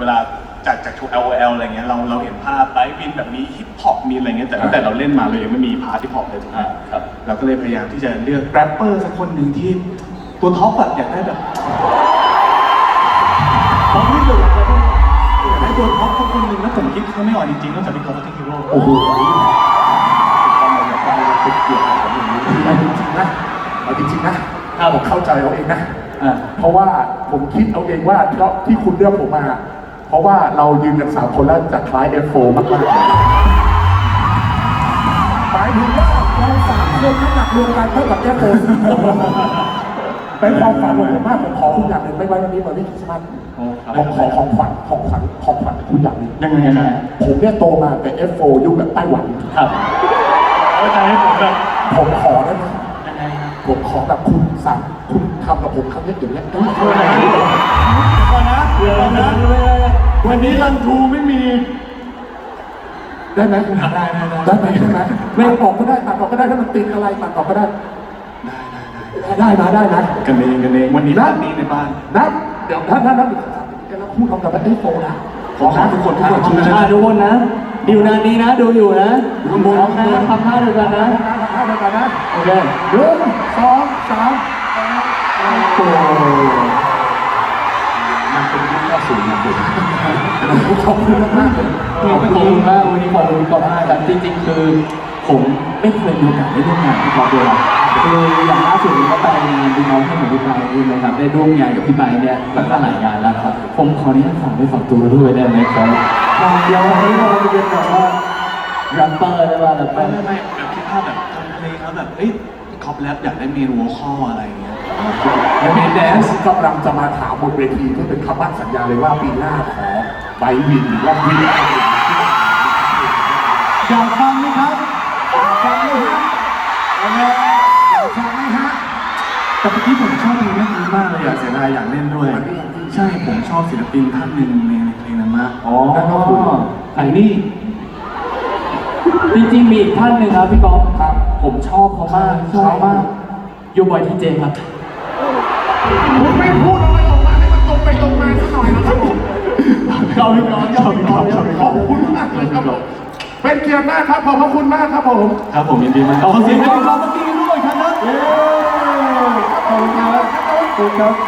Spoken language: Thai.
เวลาจากจากทู L O L อะไรเงี้ยเราเราเห็นภาพไลฟ์วินแบบนี้ฮิปฮอปมีอะไรเงี้ยแต่ตั้งแต่เราเล่นมาเรายังไม่มีพาร์ทฮิปฮอปเลยถูกไหมอ่าครับเราก็เลยพยายามที่จะเลือกแรปเปอร์สักคนหนึ่งที่ตัวท็อปแบบอยากได้แบบท็อปที่สุดอะอยากได้ตัวท็อปสักคนหนึ่งแล้วผมคิดเขาไม่ออกจริงๆนอกจากพี่กอล์ฟที่ฮีโร่โอ้โหความอยากได้เป็นเกียรติของผมอย่างนี้เอาจริงๆนะเอาจริงๆนะผมเข้าใจเอาเองนะอ่าเพราะว่าผมคิดเอาเองว่าเพราะที่คุณเลือกผมมา เพราะว่าเรายืนกันสามคนแล้วจะคล้าย F4 มากๆหมายถึงว่าเราสามคนน้ำหนักรวมกันเท่ากับ F4 เป็นความฝันของผมมากผมขอคุณอย่างหนึ่งไม่ไว้วันนี้วันนี้คริสต์มาสโอ้ครับผมขอของขวัญของขวัญของขวัญคุณอย่างหนึ่งยังไงยังไงผมเนี่ยโตมาแต่ F4 ยุคแบบไต้หวันครับแล้วจะให้ผมแบบผมขอได้ไหมยังไงครับผมขอแบบคุณสั่งคุณทำกับผมครั้งนี้อย่างเงี้ย นนี้รันทูไม่มี ได้ไหมได้ได้ได้ได้ไหมได้ไหมไม่ออกก็ได้ตัดออกก็ได้ถ้ามันติดอะไรตัดออกก็ได้ ได้นะได้นะกันเองกันเองวันนี้บ้านนี้ในบ้านนะเดี๋ยวถ้าถ้าถ้าแกเราพูดเอากับไอ้โฟนะขอนะทุกคนทุกคนช่วยนะอ่าทุกคนนะดิวนานนี้นะดูอยู่นะพร้อมนะทำท่าเดียวกันนะถ้าเดียวกันนะโอเคหนึ่งสองสาม ขอบคุณมากๆเลยขอบคุณมากวันนี้ขอบคุณพี่อล์ฟมากครับจริงๆ คือผมไม่เคยมีโอกาสได้ร่วมงานกับพี่กอลเลยนะคืออย่างล่าสุดนี้ก็ไปงานดูน้องให้เหมือนพี่ไปด้วยนะครับได้ร่วมงานกับพี่ไปเนี่ยหลายหลายงานแล้วครับผมขออนุญาตฝากไปฝากตัวด้วยได้ไหมครับเดี๋ยววันนี้เราจะเป็นแบบว่าแรปเปอร์ได้ป่ะแรปเปอไม่ร์ไม่ไม่แบบคิดภาพแบบทำเพลงแล้วแบบเอ้ยคอปแรปอยากได้เมนวอลคออะไรอย่างเงี้ย แล้วมีแดนซ์กำลังจะมาถามบนเวทีเพื่อเป็นคำมั่นสัญญาเลยว่าปีหน้าขอไบวินหรือว่าวินอยากฟังไหมครับฟังไหมฮะเอาไงอยากฟังไหมฮะแต่เมื่อกี้ผมชอบเพลงเรื่องนี้มากเลยอยากเสียดายอยากเล่นด้วย ใช่ผมชอบศิลปินท่านหนึ่งในในเพลงนั้นมากอ๋อไอ้นี่จริงๆมีอีกท่านหนึ่งครับพี่ก๊อฟครับ ผมชอบเขามากชอบมากยูบอยทีเจครับ คุณไม่พูดอะไรออกมาให้มันตรงไปตรงมาสักหน่อยนะครับผมชอบพี่กอล์ฟชอบพี่กอล์ฟชอบพี่กขอบคุณมากเลยครับผมเป็นเกียรติมากครับขอบพระคุณมากครับผมครับผมยินดีมากเอาเสียงให้พี่กอล์ฟเมื่อกี้ด้วยครับเย้ขอบคุณครับขอบคุณครับขอบคุณครับ